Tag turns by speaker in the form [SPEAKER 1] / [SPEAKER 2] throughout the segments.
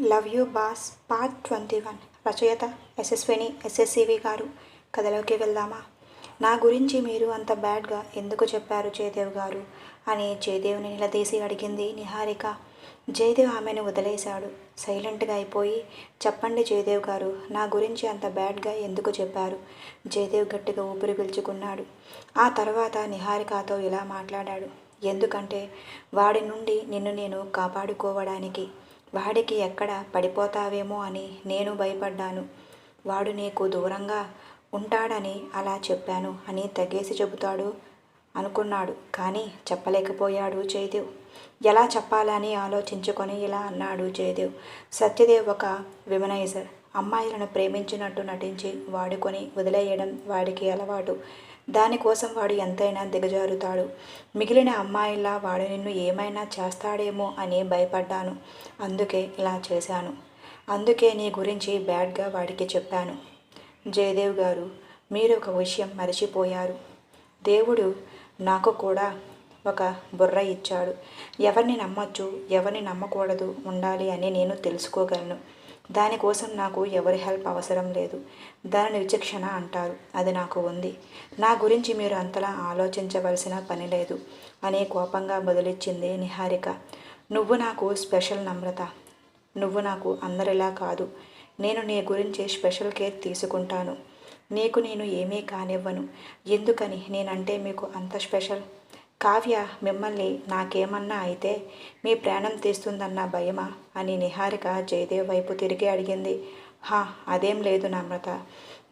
[SPEAKER 1] Love you boss part twenty one. రచయిత యశస్విని ఎస్ఎస్సివి గారు. కథలోకి వెళ్దామా? నా గురించి మీరు అంత బ్యాడ్గా ఎందుకు చెప్పారు జయదేవ్ గారు? అని జయదేవ్ని నిలదీసి అడిగింది నిహారిక. జయదేవ్ ఆమెను వదిలేశాడు. సైలెంట్గా అయిపోయి చెప్పండి జయదేవ్ గారు నా గురించి అంత బ్యాడ్గా ఎందుకు చెప్పారు? జయదేవ్ గట్టిగా ఊపిరి పీల్చుకున్నాడు. ఆ తర్వాత నిహారికతో ఇలా మాట్లాడాడు. ఎందుకంటే వాడి నుండి నిన్ను నేను కాపాడుకోవడానికి వాడికి ఎక్కడ పడిపోతావేమో అని నేను భయపడ్డాను. వాడు నీకు దూరంగా ఉంటాడని అలా చెప్పాను అని తగ్గేసి చెబుతాడు అనుకున్నాడు. కానీ చెప్పలేకపోయాడు జయదేవ్. ఎలా చెప్పాలని ఆలోచించుకొని ఇలా అన్నాడు జయదేవ్. సత్యదేవ్ ఒక విమనైజర్. అమ్మాయిలను ప్రేమించినట్టు నటించి వాడుకొని వదిలేయడం వాడికి అలవాటు. దానికోసం వాడు ఎంతైనా దిగజారుతాడు. మిగిలిన అమ్మాయిలా వాడు నిన్ను ఏమైనా చేస్తాడేమో అని భయపడ్డాను. అందుకే ఇలా చేశాను. అందుకే నీ గురించి బ్యాడ్గా వాడికి చెప్పాను. జయదేవ్ గారు మీరు ఒక విషయం మరచిపోయారు. దేవుడు నాకు కూడా ఒక బుర్ర ఇచ్చాడు. ఎవరిని నమ్మొచ్చు ఎవరిని నమ్మకూడదు ఉండాలి అని నేను తెలుసుకోగలను. దానికోసం నాకు ఎవరి హెల్ప్ అవసరం లేదు. దానిని విచక్షణ అంటారు. అది నాకు ఉంది. నా గురించి మీరు అంతలా ఆలోచించవలసిన పని లేదు. అని కోపంగా బదులిచ్చింది నిహారిక. నువ్వు నాకు స్పెషల్ నమ్రత. నువ్వు నాకు అందరిలా కాదు. నేను నీ గురించి స్పెషల్ కేర్ తీసుకుంటాను. నీకు నేను ఏమీ కానివ్వను. ఎందుకని? నేనంటే మీకు అంత స్పెషల్ కావ్య మిమ్మల్ని నాకేమన్నా అయితే మీ ప్రాణం తీస్తుందన్న భయమా? అని నిహారిక జయదేవ్ వైపు తిరిగి అడిగింది. హా అదేం లేదు నమ్రత.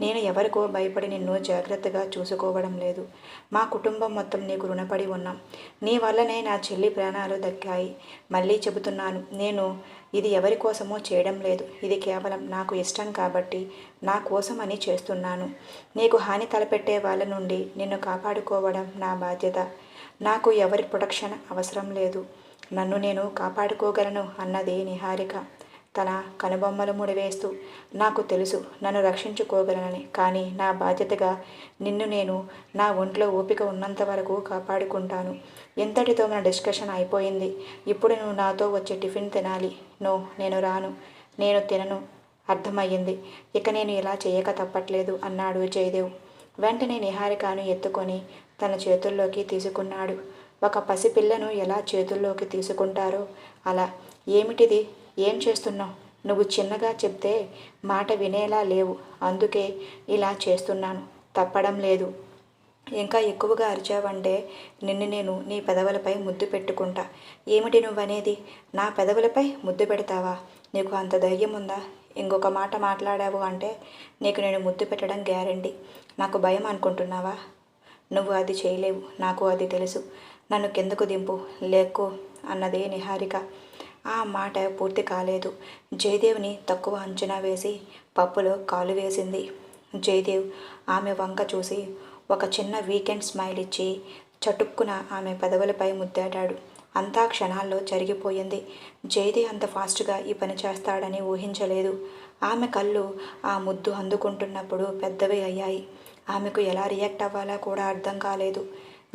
[SPEAKER 1] నేను ఎవరికో భయపడి నిన్ను జాగ్రత్తగా చూసుకోవడం లేదు. మా కుటుంబం మొత్తం నీకు రుణపడి ఉన్నాం. నీ వల్లనే నా చెల్లి ప్రాణాలు దక్కాయి. మళ్ళీ చెబుతున్నాను నేను ఇది ఎవరి కోసమో చేయడం లేదు. ఇది కేవలం నాకు ఇష్టం కాబట్టి నా అని చేస్తున్నాను. నీకు హాని తలపెట్టే వాళ్ళ నుండి నిన్ను కాపాడుకోవడం నా బాధ్యత. నాకు ఎవరి ప్రొటెక్షన్ అవసరం లేదు. నన్ను నేను కాపాడుకోగలను అన్నది నిహారిక. తన కనుబొమ్మలు ముడివేస్తూ నాకు తెలుసు నన్ను రక్షించుకోగలనని కానీ నా బాధ్యతగా నిన్ను నేను నా ఒంట్లో ఓపిక ఉన్నంత వరకు కాపాడుకుంటాను. ఇంతటితో మన డిస్కషన్ అయిపోయింది. ఇప్పుడు నువ్వు నాతో వచ్చే టిఫిన్ తినాలి. నో నేను రాను. నేను తినను. అర్థమయ్యింది. ఇక నేను ఇలా చేయక తప్పట్లేదు అన్నాడు జయదేవ్. వెంటనే నిహారికను ఎత్తుకొని తన చేతుల్లోకి తీసుకున్నాడు. ఒక పసిపిల్లను ఎలా చేతుల్లోకి తీసుకుంటారో? అలా. ఏమిటిది? ఏం చేస్తున్నావు? నువ్వు చిన్నగా చెప్తే మాట వినేలా లేవు. అందుకే ఇలా చేస్తున్నాను. తప్పడం లేదు. ఇంకా ఎక్కువగా అరిచావంటే నిన్ను నేను నీ పెదవులపై ముద్దు పెట్టుకుంటా. ఏమిటి నువ్వనేది? నా పెదవులపై ముద్దు పెడతావా? నీకు అంత ధైర్యం ఉందా? ఇంకొక మాట మాట్లాడావు అంటే నీకు నేను ముద్దు పెట్టడం గ్యారంటీ. నాకు భయం అనుకుంటున్నావా? నువ్వు అది చేయలేవు నాకు అది తెలుసు. నన్ను కిందకు దింపు లేకో అన్నదే నిహారిక. ఆ మాట పూర్తి కాలేదు. జయదేవ్ని తక్కువ అంచనా వేసి పప్పులో కాలు వేసింది. జయదేవ్ ఆమె వంక చూసి ఒక చిన్న వీకెండ్ స్మైల్ ఇచ్చి చటుక్కున ఆమె పెదవులపై ముద్దాడాడు అంతా క్షణాల్లో జరిగిపోయింది. జయదే అంత ఫాస్ట్గా ఈ పని చేస్తాడని ఊహించలేదు. ఆమె కళ్ళు ఆ ముద్దు అందుకుంటున్నప్పుడు పెద్దవి అయ్యాయి. ఆమెకు ఎలా రియాక్ట్ అవ్వాలా కూడా అర్థం కాలేదు.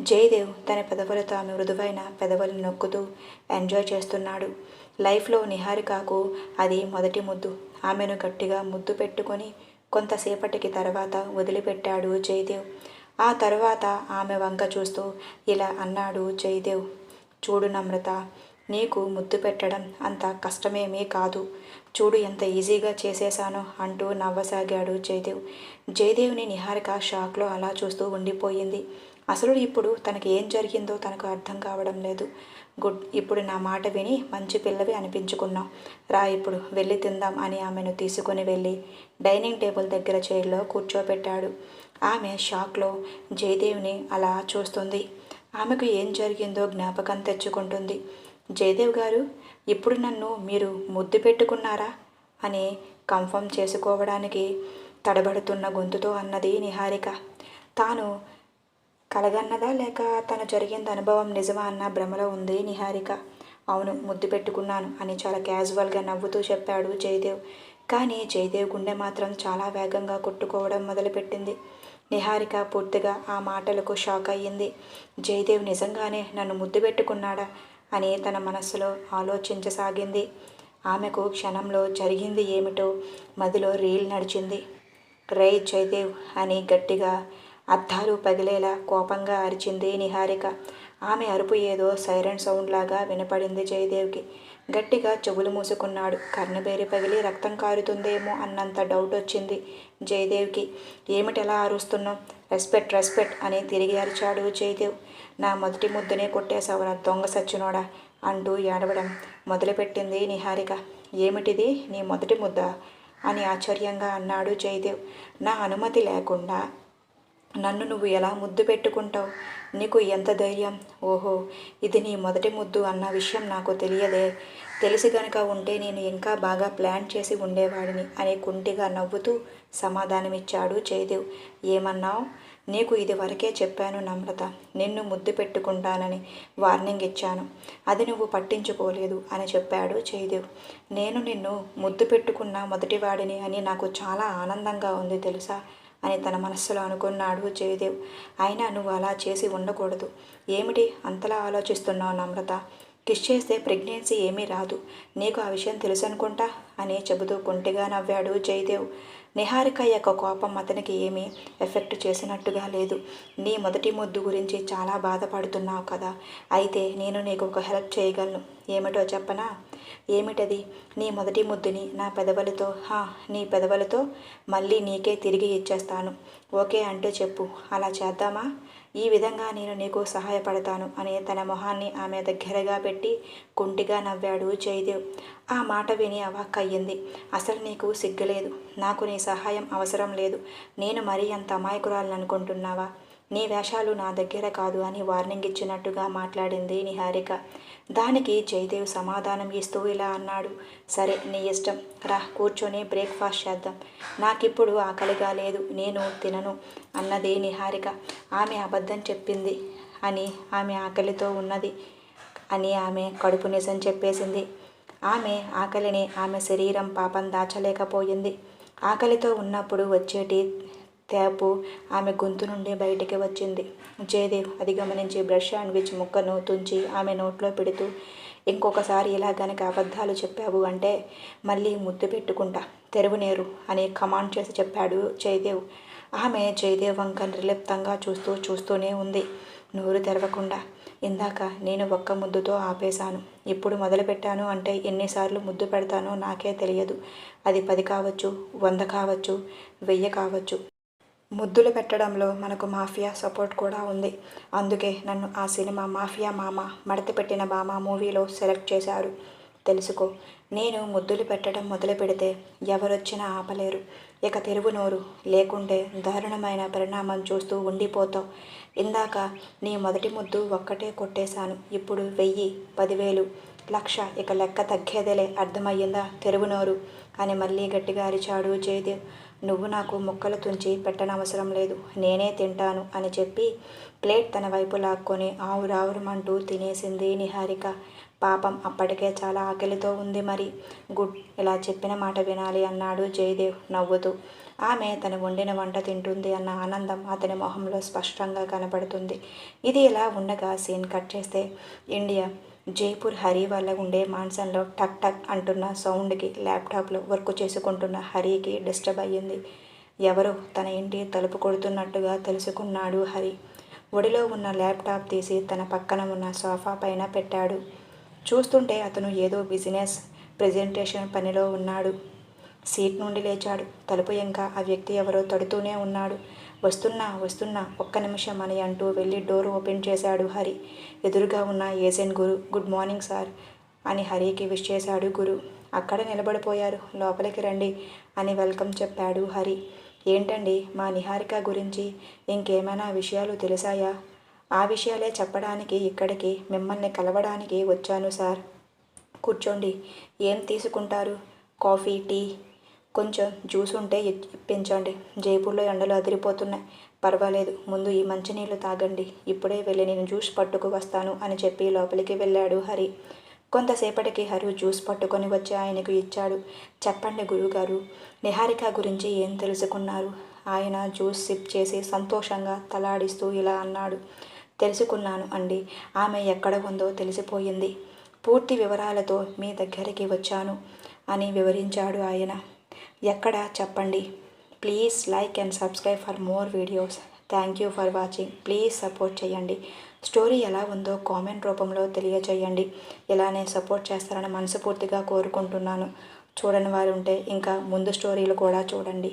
[SPEAKER 1] జయదేవ్ తన పెదవులతో ఆమె మృదువైన పెదవులను నొక్కుతూ ఎంజాయ్ చేస్తున్నాడు. లైఫ్లో నిహారికకు అది మొదటి ముద్దు. ఆమెను గట్టిగా ముద్దు పెట్టుకొని కొంతసేపటికి తర్వాత వదిలిపెట్టాడు జయదేవ్. ఆ తర్వాత ఆమె వంక చూస్తూ ఇలా అన్నాడు జయదేవ్. చూడు నమ్రత నీకు ముద్దు పెట్టడం అంత కష్టమేమీ కాదు. చూడు ఎంత ఈజీగా చేసేశాను అంటూ నవ్వసాగాడు జయదేవ్. జయదేవ్ని నిహారిక షాక్లో అలా చూస్తూ ఉండిపోయింది. అసలు ఇప్పుడు తనకి ఏం జరిగిందో తనకు అర్థం కావడం లేదు. గుడ్ ఇప్పుడు నా మాట విని మంచి పిల్లవి అనిపించుకున్నాం. రా ఇప్పుడు వెళ్ళి తిందాం అని ఆమెను తీసుకుని వెళ్ళి డైనింగ్ టేబుల్ దగ్గర చైర్లో కూర్చోబెట్టాడు ఆమె షాక్లో జయదేవ్ని అలా చూస్తుంది. ఆమెకు ఏం జరిగిందో జ్ఞాపకం తెచ్చుకుంటుంది. జయదేవ్ గారు ఇప్పుడు నన్ను మీరు ముద్దు పెట్టుకున్నారా? అని కన్ఫర్మ్ చేసుకోవడానికి తడబడుతున్న గొంతుతో అన్నది నిహారిక. తాను కలగన్నదా లేక తను జరిగింది అనుభవం నిజమా అన్న భ్రమలో ఉంది నిహారిక. అవును ముద్దు పెట్టుకున్నాను అని చాలా క్యాజువల్గా నవ్వుతూ చెప్పాడు జయదేవ్. కానీ జయదేవ్ గుండె మాత్రం చాలా వేగంగా కొట్టుకోవడం మొదలుపెట్టింది. నిహారిక పూర్తిగా ఆ మాటలకు షాక్ అయ్యింది. జయదేవ్ నిజంగానే నన్ను ముద్దు పెట్టుకున్నాడా? అని తన మనస్సులో ఆలోచించసాగింది. ఆమెకు క్షణంలో జరిగింది ఏమిటో మదిలో రీల్ నడిచింది. రే జయదేవ్ అని గట్టిగా అద్దాలు పగిలేలా కోపంగా అరిచింది నిహారిక. ఆమె అరుపు ఏదో సైరన్ సౌండ్ లాగా వినపడింది జయదేవ్కి. గట్టిగా చెవులు మూసుకున్నాడు. కర్ణబేరి పగిలి రక్తం కారుతుందేమో అన్నంత డౌట్ వచ్చింది జయదేవ్కి. ఏమిటెలా అరుస్తున్నావు? రెస్పెక్ట్ రెస్పెక్ట్ అని తిరిగి అరిచాడు జయదేవ్. నా మొదటి ముద్దునే కొట్టేశావురా దొంగ సచ్చినోడా అంటూ ఏడవడం మొదలుపెట్టింది నిహారిక. ఏమిటిది? నీ మొదటి ముద్ద? అని ఆశ్చర్యంగా అన్నాడు జయదేవ్. నా అనుమతి లేకుండా నన్ను నువ్వు ఎలా ముద్దు పెట్టుకుంటావు? నీకు ఎంత ధైర్యం? ఓహో ఇది నీ మొదటి ముద్దు అన్న విషయం నాకు తెలియదే. తెలిసి గనక ఉంటే నేను ఇంకా బాగా ప్లాన్ చేసి ఉండేవాడిని అని కుంటిగా నవ్వుతూ సమాధానమిచ్చాడు జయదేవ్. ఏమన్నావు? నీకు ఇది వరకే చెప్పాను నమ్రత. నిన్ను ముద్దు పెట్టుకుంటానని వార్నింగ్ ఇచ్చాను. అది నువ్వు పట్టించుకోలేదు అని చెప్పాడు జయదేవ్. నేను నిన్ను ముద్దు పెట్టుకున్న మొదటివాడిని అని నాకు చాలా ఆనందంగా ఉంది తెలుసా? అని తన మనస్సులో అనుకున్నాడు జయదేవ్. అయినా నువ్వు అలా చేసి ఉండకూడదు. ఏమిటి అంతలా ఆలోచిస్తున్నావు నమ్రత? కిష్ చేస్తే ప్రెగ్నెన్సీ ఏమీ రాదు. నీకు ఆ విషయం తెలుసు అనుకుంటా అని చెబుతూ కుంటిగా నవ్వాడు జయదేవ్. నిహారిక యొక్క కోపం అతనికి ఏమీ ఎఫెక్ట్ చేసినట్టుగా లేదు. నీ మొదటి ముద్దు గురించి చాలా బాధపడుతున్నావు కదా. అయితే నేను నీకు ఒక హెల్ప్ చేయగలను. ఏమిటో చెప్పనా? ఏమిటది? నీ మొదటి ముద్దుని నా పెదవులతో హా నీ పెదవులతో మళ్ళీ నీకే తిరిగి ఇచ్చేస్తాను. ఓకే అంటే చెప్పు. అలా చేద్దామా? ఈ విధంగా నేను నీకు సహాయపడతాను అని తన మొహాన్ని ఆమె దగ్గరగా పెట్టి కుంటిగా నవ్వాడు జయదేవ్ ఆ మాట విని అవాక్కయ్యింది అసలు నీకు సిగ్గులేదు. నాకు నీ సహాయం అవసరం లేదు. నేను మరీ అంత అమాయకురాలను అనుకుంటున్నావా నీ వేషాలు నా దగ్గర కాదు అని వార్నింగ్ ఇచ్చినట్టుగా మాట్లాడింది నిహారిక. దానికి జయదేవ్ సమాధానం ఇస్తూ ఇలా అన్నాడు. సరే నీ ఇష్టం. రా కూర్చొని బ్రేక్ఫాస్ట్ చేద్దాం. నాకిప్పుడు ఆకలిగా లేదు నేను తినను అన్నది నిహారిక. ఆమె అబద్ధం చెప్పింది అని ఆమె ఆకలితో ఉన్నది అని ఆమె కడుపు నిజం చెప్పేసింది. ఆమె ఆకలిని ఆమె శరీరం పాపం దాచలేకపోయింది. ఆకలితో ఉన్నప్పుడు వచ్చేటి తేపు ఆమె గొంతు నుండి బయటికి వచ్చింది. జయదేవ్ అది గమనించి బ్రష్ శాండ్విచ్ ముక్కను తుంచి ఆమె నోట్లో పెడుతూ ఇంకొకసారి ఇలా గనక అబద్ధాలు చెప్పావు అంటే మళ్ళీ ముద్దు పెట్టుకుంటా. తెరువునేరు అని కమాండ్ చేసి చెప్పాడు జయదేవ్. ఆమె జయదేవ్ వంక నిర్లిప్తంగా చూస్తూ చూస్తూనే ఉంది. నోరు తెరవకుండా ఇందాక నేను ఒక్క ముద్దుతో ఆపేశాను. ఇప్పుడు మొదలుపెట్టాను అంటే ఎన్నిసార్లు ముద్దు పెడతానో నాకే తెలియదు. అది పది కావచ్చు వంద కావచ్చు వెయ్యి కావచ్చు. ముద్దులు పెట్టడంలో మనకు మాఫియా సపోర్ట్ కూడా ఉంది. అందుకే నన్ను ఆ సినిమా మాఫియా మామ మడత పెట్టిన బామ మూవీలో సెలెక్ట్ చేశారు. తెలుసుకో నేను ముద్దులు పెట్టడం మొదలు పెడితే ఎవరొచ్చినా ఆపలేరు. ఇక తెరువు నోరు లేకుంటే దారుణమైన పరిణామం చూస్తూ ఉండిపోతావు. ఇందాక నీ మొదటి ముద్దు ఒక్కటే కొట్టేశాను. ఇప్పుడు వెయ్యి పదివేలు లక్ష ఇక లెక్క తగ్గేదేలే. అర్థమయ్యిందా? తెరువు నోరు అని మళ్ళీ గట్టిగా అరిచాడు జయదేవ్. నువ్వు నాకు ముక్కలు తుంచి పెట్టనవసరం లేదు. నేనే తింటాను అని చెప్పి ప్లేట్ తన వైపు లాక్కొని ఆవురావురమంటూ తినేసింది నిహారిక. పాపం అప్పటికే చాలా ఆకలితో ఉంది మరి. గుడ్ ఇలా చెప్పిన మాట వినాలి అన్నాడు జయదేవ్. నవ్వుతూ ఆమె తన వండిన వంట తింటుంది అన్న ఆనందం అతని మొహంలో స్పష్టంగా కనబడుతుంది. ఇది ఇలా ఉండగా సీన్ కట్ చేస్తే ఇండియా జైపూర్ హరి వల్ల ఉండే మాన్సన్లో టక్ టక్ అంటున్న సౌండ్కి ల్యాప్టాప్లో వర్క్ చేసుకుంటున్న హరికి డిస్టర్బ్ అయ్యింది. ఎవరో తన ఇంటి తలుపు కొడుతున్నట్టుగా తెలుసుకున్నాడు హరి. ఒడిలో ఉన్న ల్యాప్టాప్ తీసి తన పక్కన ఉన్న సోఫా పైన పెట్టాడు. చూస్తుంటే అతను ఏదో బిజినెస్ ప్రజెంటేషన్ పనిలో ఉన్నాడు. సీట్ నుండి లేచాడు. తలుపు ఇంకా ఆ వ్యక్తి ఎవరో తడుతూనే ఉన్నాడు. వస్తున్నా వస్తున్నా ఒక్క నిమిషం అని అంటూ వెళ్ళి డోర్ ఓపెన్ చేశాడు హరి. ఎదురుగా ఉన్న agent Guru good morning sir అని హరికి విష్ చేశాడు గురు. అక్కడ నిలబడిపోయారు. లోపలికి రండి అని వెల్కమ్ చెప్పాడు హరి. ఏంటండి మా నిహారిక గురించి ఇంకేమైనా విషయాలు తెలిసాయా? ఆ విషయాలే చెప్పడానికి ఇక్కడికి మిమ్మల్ని కలవడానికి వచ్చాను సార్. కూర్చోండి. ఏం తీసుకుంటారు? కాఫీ టీ కొంచెం జ్యూస్ ఉంటే ఇప్పించండి జైపూర్లో ఎండలు అదిరిపోతున్నాయి. పర్వాలేదు. ముందు ఈ మంచినీళ్ళు తాగండి. ఇప్పుడే వెళ్ళి నేను జ్యూస్ పట్టుకు వస్తాను అని చెప్పి లోపలికి వెళ్ళాడు హరి. కొంతసేపటికి హరి జ్యూస్ పట్టుకొని వచ్చి ఆయనకు ఇచ్చాడు. చెప్పండి గురువుగారు నిహారిక గురించి ఏం తెలుసుకున్నారు? ఆయన జ్యూస్ సిప్ చేసి సంతోషంగా తలాడిస్తూ ఇలా అన్నాడు. తెలుసుకున్నాను అండి. ఆమె ఎక్కడ ఉందో తెలిసిపోయింది. పూర్తి వివరాలతో మీ దగ్గరికి వచ్చాను అని వివరించాడు ఆయన. ఎక్కడ చెప్పండి. Please like and subscribe for more videos. Thank you for watching. Please support చేయండి. స్టోరీ ఎలా ఉందో కామెంట్ రూపంలో తెలియచేయండి ఇలానే సపోర్ట్ చేస్తారని మనస్ఫూర్తిగా కోరుకుంటున్నాను. చూడని వారు ఉంటే ఇంకా ముందు స్టోరీలు కూడా చూడండి.